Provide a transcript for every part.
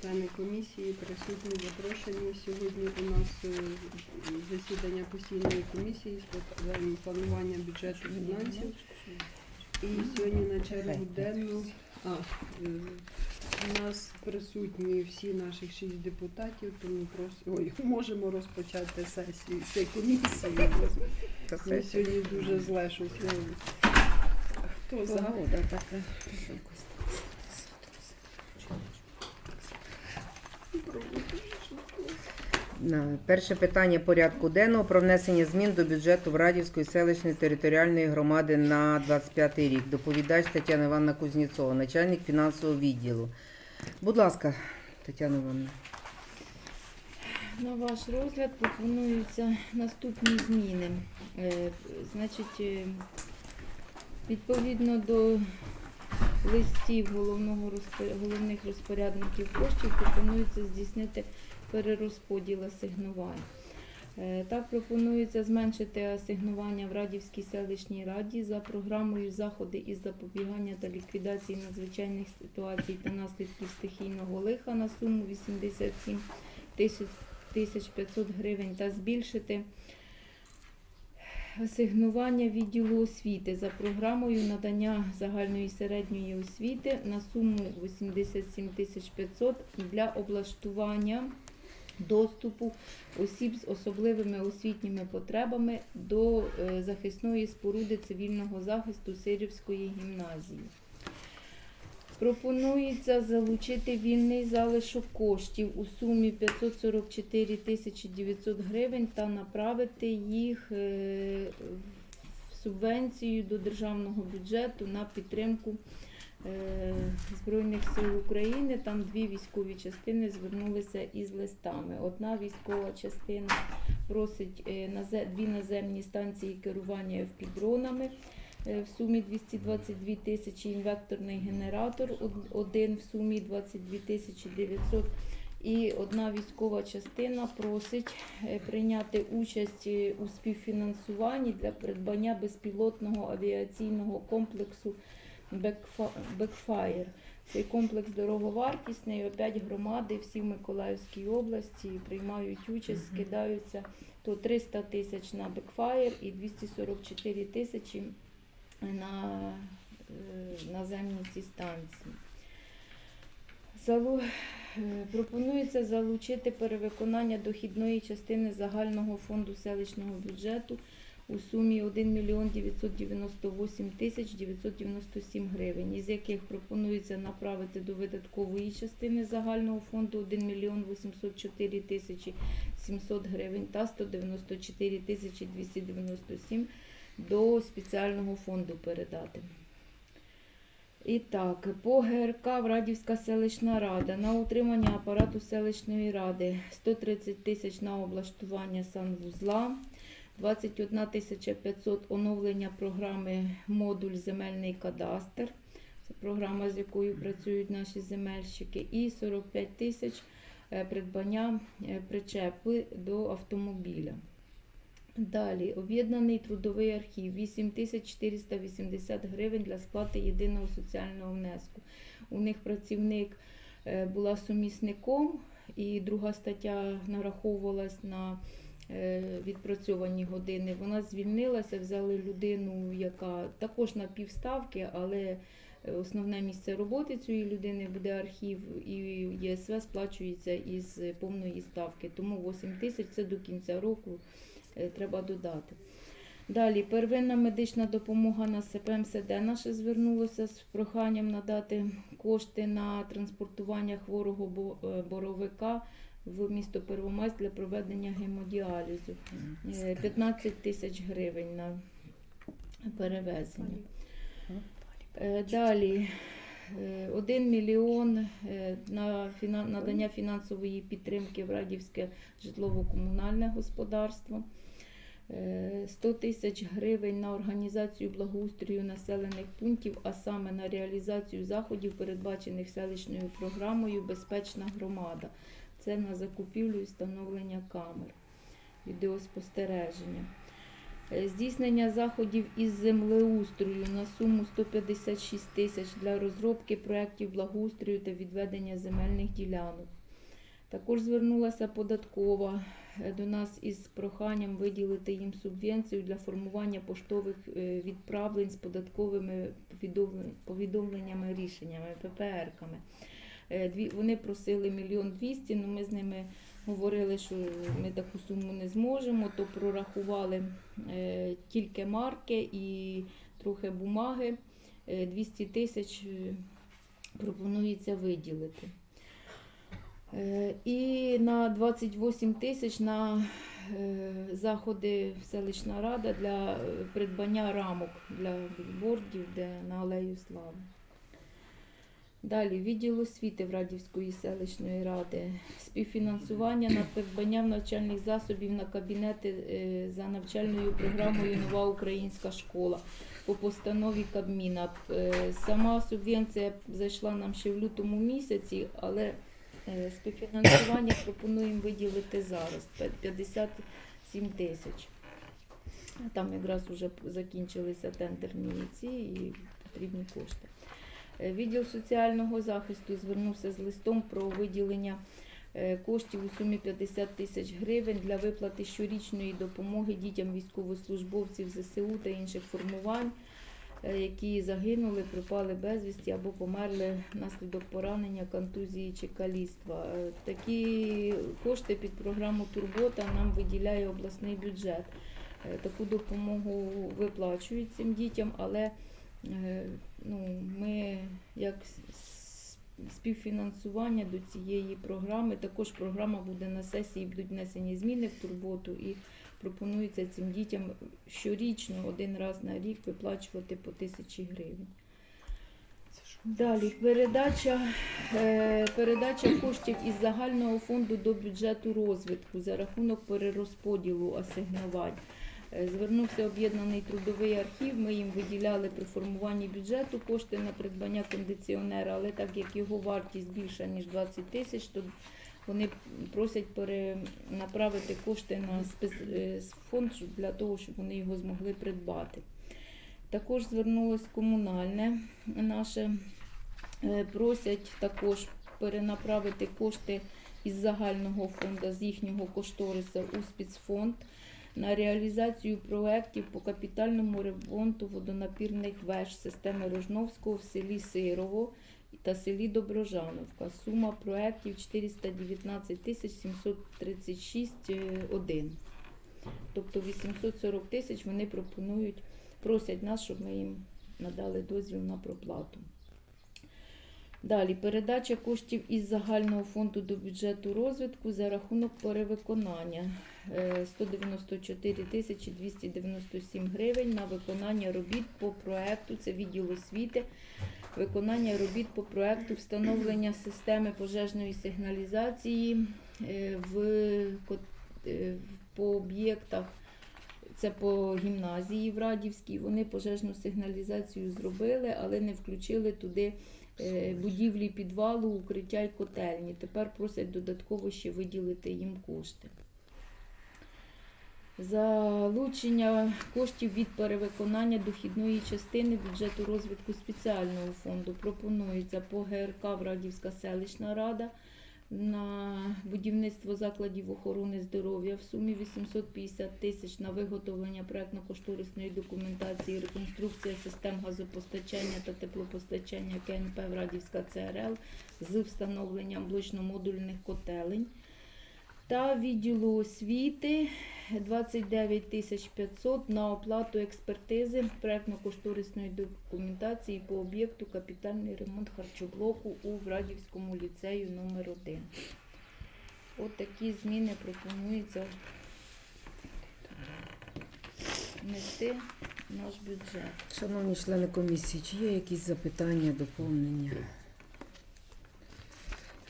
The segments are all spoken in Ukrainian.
члени комісії, присутні запрошені. Сьогодні у нас е, засідання постійної комісії з питань планування бюджету фінансів. І сьогодні на чергу денну а, е, у нас присутні всі наших шість депутатів, тому прос... Ой, можемо розпочати сесію цієї комісії. Ми сьогодні дуже зле щось. Хто за? Погода така. На перше питання порядку денного про внесення змін до бюджету Врадівської селищної територіальної громади на 25 рік. Доповідач Тетяна Івановна Кузнєцова, начальник фінансового відділу. Будь ласка, Тетяна Івановна. На ваш розгляд пропонуються наступні зміни. Е, Значить, е, відповідно до листів головного головних розпорядників коштів пропонується здійснити перерозподіл асигнувань. Е, Так пропонується зменшити асигнування в Радівській селищній раді за програмою заходи із запобігання та ліквідації надзвичайних ситуацій та наслідків стихійного лиха на суму 87 тисяч 1500 гривень та збільшити асигнування відділу освіти за програмою надання загальної середньої освіти на суму 87 тисяч 500 для облаштування доступу осіб з особливими освітніми потребами до е, захисної споруди цивільного захисту Сирівської гімназії. Пропонується залучити вільний залишок коштів у сумі 544 тисячі 900 гривень та направити їх е, в субвенцію до державного бюджету на підтримку Збройних сил України. Там дві військові частини звернулися із листами. Одна військова частина просить е, дві наземні станції керування впідронами е, в сумі 222 тисячі, інвекторний генератор один в сумі 22 тисячі 900 і одна військова частина просить е, прийняти участь е, у співфінансуванні для придбання безпілотного авіаційного комплексу «Бекфа- Бекфаєр. Цей комплекс дороговартісний, опять громади всі в Миколаївській області приймають участь, скидаються то 300 тисяч на Бекфаєр і 244 тисячі на е, наземні ці станції. Залу... е, Пропонується залучити перевиконання дохідної частини загального фонду селищного бюджету у сумі 1 мільйон 998 тисяч 997 гривень, із яких пропонується направити до видаткової частини загального фонду 1 мільйон 804 тисячі 700 гривень та 194 тисячі 297 до спеціального фонду передати. І так, по ГРК Врадівська селищна рада на утримання апарату селищної ради 130 тисяч на облаштування санвузла, 21 500 оновлення програми модуль земельний кадастр. Це програма, з якою працюють наші земельщики, і 45 тисяч е, придбання е, причепи до автомобіля. Далі, об'єднаний трудовий архів 8480 гривень для сплати єдиного соціального внеску. У них працівник е, була сумісником, і друга стаття нараховувалась на відпрацьовані години. Вона звільнилася, взяли людину, яка також на півставки, але е, основне місце роботи цієї людини буде архів, і ЄСВ сплачується із повної ставки. Тому 8 тисяч це до кінця року е, треба додати. Далі, первинна медична допомога на СПМСД наше звернулося з проханням надати кошти на транспортування хворого е, боровика в місто Первомайськ для проведення гемодіалізу. Е, 15 тисяч гривень на перевезення. Е, Далі. 1 мільйон е, на надання фінансової підтримки в Радівське житлово-комунальне господарство. Е, 100 тисяч гривень на організацію благоустрою населених пунктів, а саме на реалізацію заходів, передбачених селищною програмою Безпечна громада. Це на закупівлю і встановлення камер відеоспостереження. Е, Здійснення заходів із землеустрою на суму 156 тисяч для розробки проєктів благоустрою та відведення земельних ділянок. Також звернулася податкова е, до нас із проханням виділити їм субвенцію для формування поштових е, відправлень з податковими повідомленнями, рішеннями, ППР-ками. Е, Вони просили мільйон двісті, але ми з ними говорили, що ми таку суму не зможемо, то прорахували е, тільки марки і трохи бумаги. Е, 200 тисяч е, пропонується виділити. І на 28 тисяч на заходи селищна рада для придбання рамок для бікбордів, де на Алею Слави. Далі відділ освіти Радівської селищної ради, співфінансування на придбання навчальних засобів на кабінети е, за навчальною програмою Нова українська школа по постанові Кабміна. Е, Сама субвенція зайшла нам ще в лютому місяці, але е, співфінансування пропонуємо виділити зараз 57 тисяч. Там якраз вже закінчилися тендерні ці і потрібні кошти. Е, Відділ соціального захисту звернувся з листом про виділення е, коштів у сумі 50 тисяч гривень для виплати щорічної допомоги дітям військовослужбовців ЗСУ та інших формувань, е, які загинули, припали безвісті або померли внаслідок поранення, контузії чи каліцтва. Такі кошти під програму Турбота нам виділяє обласний бюджет. Таку допомогу виплачують цим дітям, але ну, ми як співфінансування до цієї програми. Також програма буде на сесії, будуть внесені зміни в турботу і пропонується цим дітям щорічно один раз на рік виплачувати по тисячі гривень. Далі передача, е, передача коштів із загального фонду до бюджету розвитку за рахунок перерозподілу асигнувань. Е, Звернувся об'єднаний трудовий архів. Ми їм виділяли при формуванні бюджету кошти на придбання кондиціонера, але так як його вартість більша ніж 20 тисяч, то вони просять перенаправити кошти на е, фонд для того, щоб вони його змогли придбати. Також звернулось комунальне наше. Е, Просять також перенаправити кошти із загального фонду, з їхнього кошториса у спецфонд на реалізацію проєктів по капітальному ремонту водонапірних веж системи Рожновського в селі Сирово та селі Доброжановка. Сума проєктів 419 тисяч 736,1. Тобто 840 тисяч вони пропонують, просять нас, щоб ми їм надали дозвіл на проплату. Далі передача коштів із загального фонду до бюджету розвитку за рахунок перевиконання Е, 194 тисячі 297 гривень на виконання робіт по проекту. Це відділ освіти. Виконання робіт по проекту встановлення системи пожежної сигналізації е, в е, по об'єктах. Це по гімназії в Радівській. Вони пожежну сигналізацію зробили, але не включили туди е, будівлі підвалу, укриття й котельні. Тепер просять додатково ще виділити їм кошти. Залучення коштів від перевиконання дохідної частини бюджету розвитку спеціального фонду пропонується по ГРК Врадівська селищна рада на будівництво закладів охорони здоров'я в сумі 850 тисяч на виготовлення проектно-кошторисної документації, реконструкція систем газопостачання та теплопостачання КНП Врадівська ЦРЛ з встановленням блочно-модульних котелень. Та відділу освіти 29 тисяч 500 на оплату експертизи проектно-кошторисної документації по об'єкту капітальний ремонт харчоблоку у Врадівському ліцею номер 1 От такі зміни пропонується внести наш бюджет. Шановні члени комісії, чи є якісь запитання, доповнення?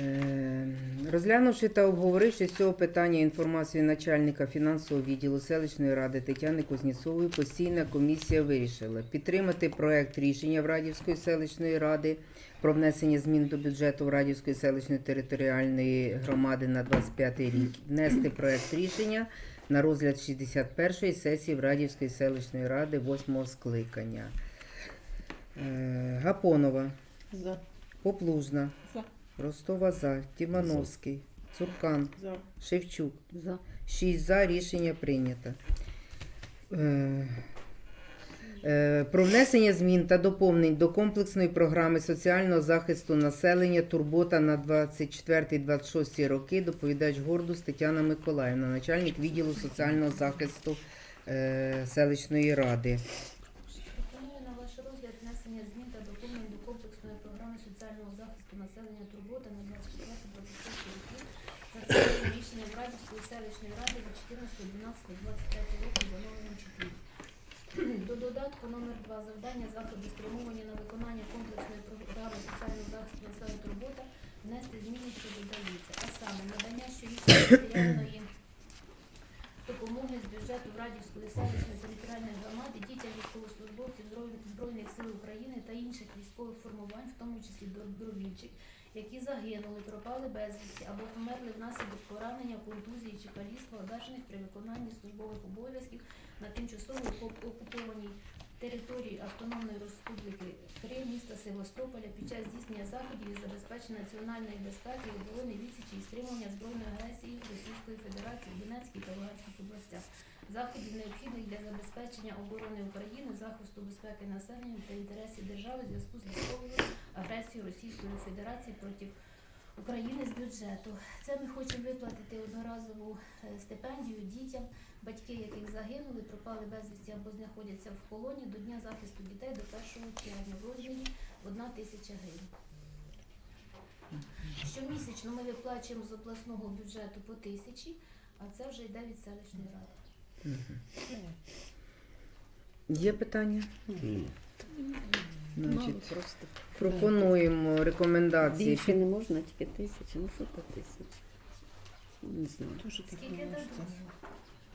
Е, Розглянувши та обговоривши з цього питання інформацію начальника фінансового відділу селищної ради Тетяни Кузнєцової, постійна комісія вирішила підтримати проект рішення в Радівської селищної ради про внесення змін до бюджету Радівської селищної територіальної громади на 25 рік, внести проект рішення на розгляд 61-ї сесії Врадівської селищної ради 8-го скликання. Е, Гапонова, За. Поплужна, За. Ростова За, Тімановський, Цуркан, За. Шевчук. За. 6 за рішення прийнято. Е, е, Про внесення змін та доповнень до комплексної програми соціального захисту населення Турбота на 24-26 роки. Доповідач Гордус Тетяна Миколаївна, начальник відділу соціального захисту е, селищної ради. Пропоную на ваш розгляд внесення змін та доповнень до комплексної програми соціального захисту населення Турбота на 24-26 роки за рішення Братівської селищної ради від 14.12.23 року за номером 4. Додатку номер 2 завдання заходи спрямовані на виконання комплексної програми соціального захисту населення Турбота внести зміни, що додаються, а саме надання щорічної матеріальної допомоги з бюджету Радівської селищної територіальної громади дітям військовослужбовців Збройних- сил України та інших військових формувань, в тому числі добровільчих, які загинули, пропали безвісті або померли внаслідок поранення, контузії чи каліцтва, одержаних при виконанні службових обов'язків на тимчасово окупованій території Автономної Республіки Крим, міста Севастополя під час здійснення заходів із забезпечення національної безпеки оборони відсічі і стримування збройної агресії Російської Федерації в Донецькій та Луганських областях, заходів необхідних для забезпечення оборони України, захисту безпеки населення та інтересів держави в зв'язку з військовою агресією Російської Федерації проти України з бюджету. Це ми хочемо виплатити одноразову е, стипендію дітям, батьки яких загинули, пропали безвісті або знаходяться в полоні до Дня захисту дітей до 1 червня в розмірі 1 тисяча гривень. Щомісячно ми виплачуємо з обласного бюджету по тисячі, а це вже йде від селищної ради. Є питання? Мало Значить, просто. пропонуємо рекомендації. Більше не можна, тільки тисяча. Ну що то тисяча? Не знаю. Дуже так Скільки не дадуть?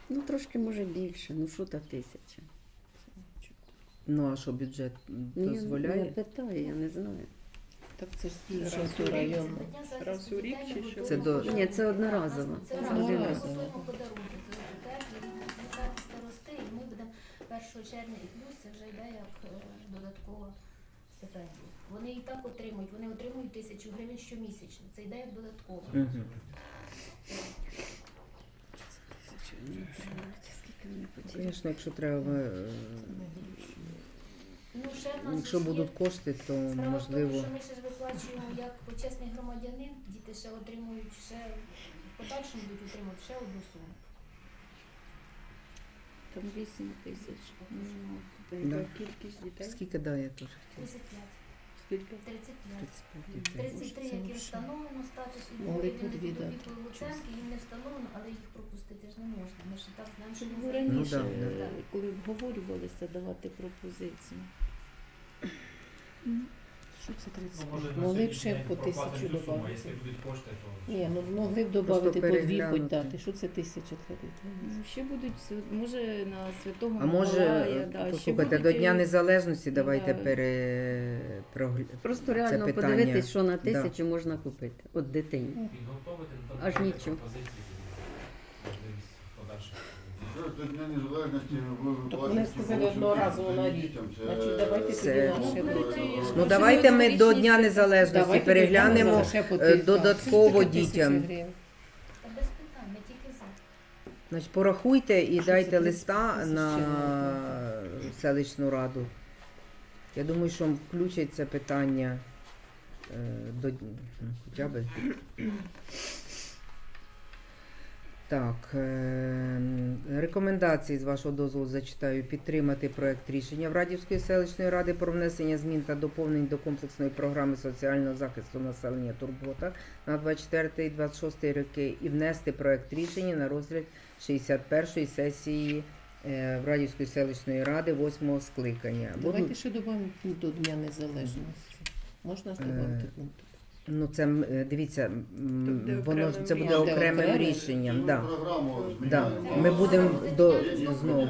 Ну трошки може більше. Ну що то тисяча? Ну а що бюджет Ну, я- дозволяє? Я питаю, я не знаю. Так це ж Раз у рік. району. Раз у рік чи що? Це до- Ні, це одноразово. Це Це одноразово. Одноразово. 1 червня і плюс це вже йде як е, додаткова стипендія. Вони і так отримують, вони отримують тисячу гривень щомісячно. Це йде як. Мгм. Потрібно? Звісно, якщо треба, е, Ну, ще в нас якщо ж є- будуть кошти, то Справа в тому, можливо. що ми ще ж виплачуємо як почесний громадянин, діти ще отримують ще в подальшому будуть отримувати ще одну суму. Там 8 тисяч. Ну, Да. Кількість дітей? Скільки дає теж? 35. Скільки? 35. 35 дітей. 33, Це яким вже встановлено статус могли відповідно під підвідати. опікою Луценки, їм не встановлено, але їх пропустити ж не можна. Ми ж і так знаємо, що Щоб вони раніше, Ну, да, да. е, коли обговорювалися, давати пропозиції. Що це 30? Ну, Могли б ще по тисячу додати. Якщо будуть кошти, то Ні, ну могли б додати по дві хоч дати. Що це тисяча дітей? Ну, ще будуть свят- може на святого А може, Миколая, да, ще послухайте, будуть, до Дня е, Незалежності давайте да. пере... прогля- Просто реально питання. подивитись, що на Да. тисячу можна купити. От дитині. підготовити до Аж нічого. пропозиції. До Дня Незалежності ви Так вони сказали одноразово на рік. Значить, давайте Це- тоді Ну, буде. Ну давайте ми до Дня Незалежності Давайте переглянемо. ще по е, тисячі. додатково Тільки тисяча дітям. гривень. Та без питань, ми тільки за. Значить, порахуйте і дайте це, листа 30 на селищну раду. Я думаю, що включать це питання е, до ну, хоча б. Так, е, рекомендації з вашого дозволу зачитаю підтримати проект рішення в Радівської селищної ради про внесення змін та доповнень до комплексної програми соціального захисту населення Турбота на 24-26 роки і внести проект рішення на розгляд 61-ї сесії е, в Радівської селищної ради 8 скликання. Давайте ще додамо пункт до Дня Незалежності. Можна ж Е, додати пункт? Ну, це м, е, дивіться, м, Тобто воно ж це буде окремим Окремим. рішенням. Да. Програму Да. зміняємо. Ми будемо до Знову. знову.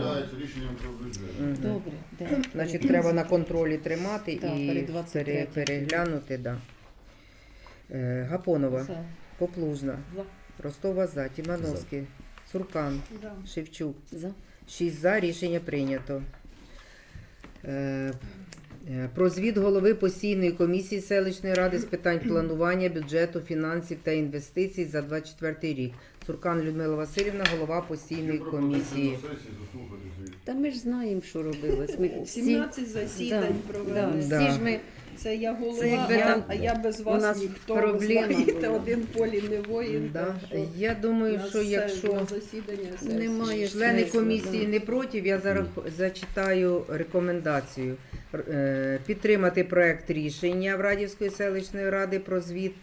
Рішенням про бюджет. Мгм. Добре, да. Значить, треба на контролі тримати Так, і перед 23 пере- переглянути. Да. Е, Гапонова, За. Поплужна, За. Ростова За, Тімановський, Цуркан, Шевчук. За. 6 за. Рішення прийнято. Е, Про звіт голови постійної комісії селищної ради з питань планування, бюджету, фінансів та інвестицій за 24 рік. Цуркан Людмила Васильівна, голова постійної комісії. Та ми ж знаємо, що робилось. Ми всі, 17 засідань да, провели. всі ж ми Це я голова, Це якби а- там а я без у вас нас ніхто. проблема ви знаєте, була. один полі не воїн. Да. так що Я думаю, що якщо на засідання сесії. Немає члени смислу, комісії да. не проти, я зараз зачитаю рекомендацію. Е, Підтримати проект рішення в Радівської селищної ради про звіт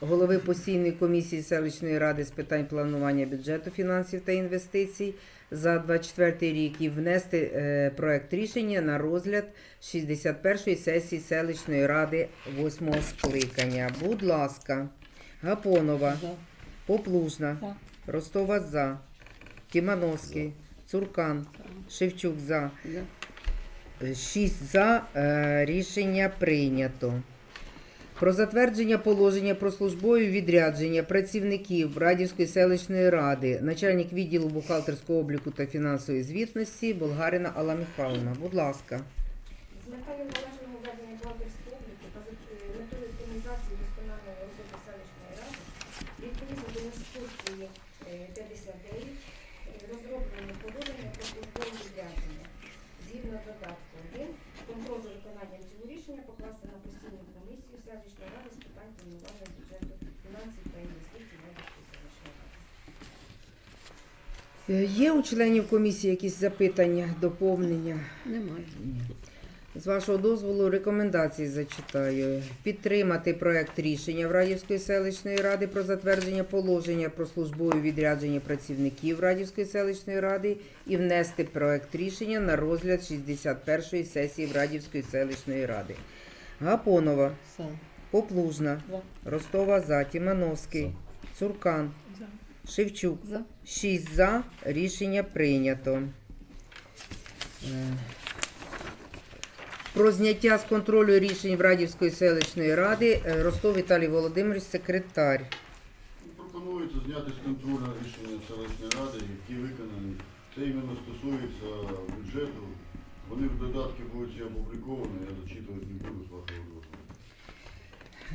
голови постійної комісії селищної ради з питань планування бюджету, фінансів та інвестицій за 24 рік і внести е, проект рішення на розгляд 61-ї сесії селищної ради 8 скликання. Будь ласка, Гапонова, За. Поплужна, За. Ростова за, Тимановський, Цуркан, Шевчук за. За. Е, Шість за е, рішення прийнято. Про затвердження положення про службові відрядження працівників Радівської селищної ради, начальник відділу бухгалтерського обліку та фінансової звітності Болгарина Алла Михайловна. Будь ласка. З метою належного ведення бухгалтерського обліку та з е, метою оптимізації досконалої роботи селищної ради, відповідно до інструкції е, 59, е, розроблено положення про службове відрядження. Згідно додатку 1, контроль за виконанням цього рішення покласти на постійну комісію селищної ради з питань планування бюджету, фінансів та інвестицій Радівської селищної ради. Е, Є у членів комісії якісь запитання, доповнення? Немає. З вашого дозволу рекомендації зачитаю. Підтримати проект рішення в Радівської селищної ради про затвердження положення про службове відрядження працівників Радівської селищної ради і внести проект рішення на розгляд 61-ї сесії в Радівської селищної ради. Гапонова, Поплужна, Ростова за, Тимановський, Цуркан. Шевчук. За. 6 за. Рішення прийнято. Е, Про зняття з контролю рішень в Радівської селищної ради е, Ростов Віталій Володимирович, секретар. Пропонується зняти з контролю рішення селищної ради, які виконані. Це іменно стосується бюджету. Вони в додатки будуть опубліковані, я зачитувати не буду з вашого дозволу.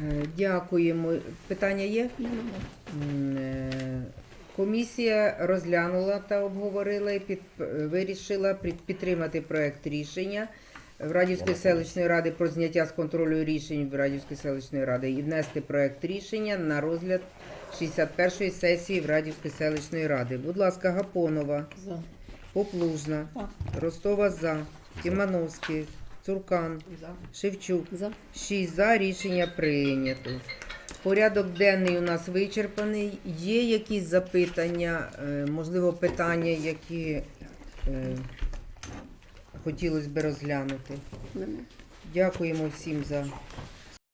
Е, Дякуємо. Питання є? Немає. Комісія розглянула та обговорила і під, вирішила підтримати проект рішення в Радівської селищної ради про зняття з контролю рішень в Радівської селищної ради і внести проект рішення на розгляд 61-ї сесії в Радівської селищної ради. Будь ласка, Гапонова, За. Поплужна, За. Ростова за, Тимановський, Цуркан, За. Шевчук. За. 6 за рішення прийнято. Порядок денний у нас вичерпаний. Є якісь запитання, е, можливо, питання, які е, хотілося б розглянути. Дякуємо всім за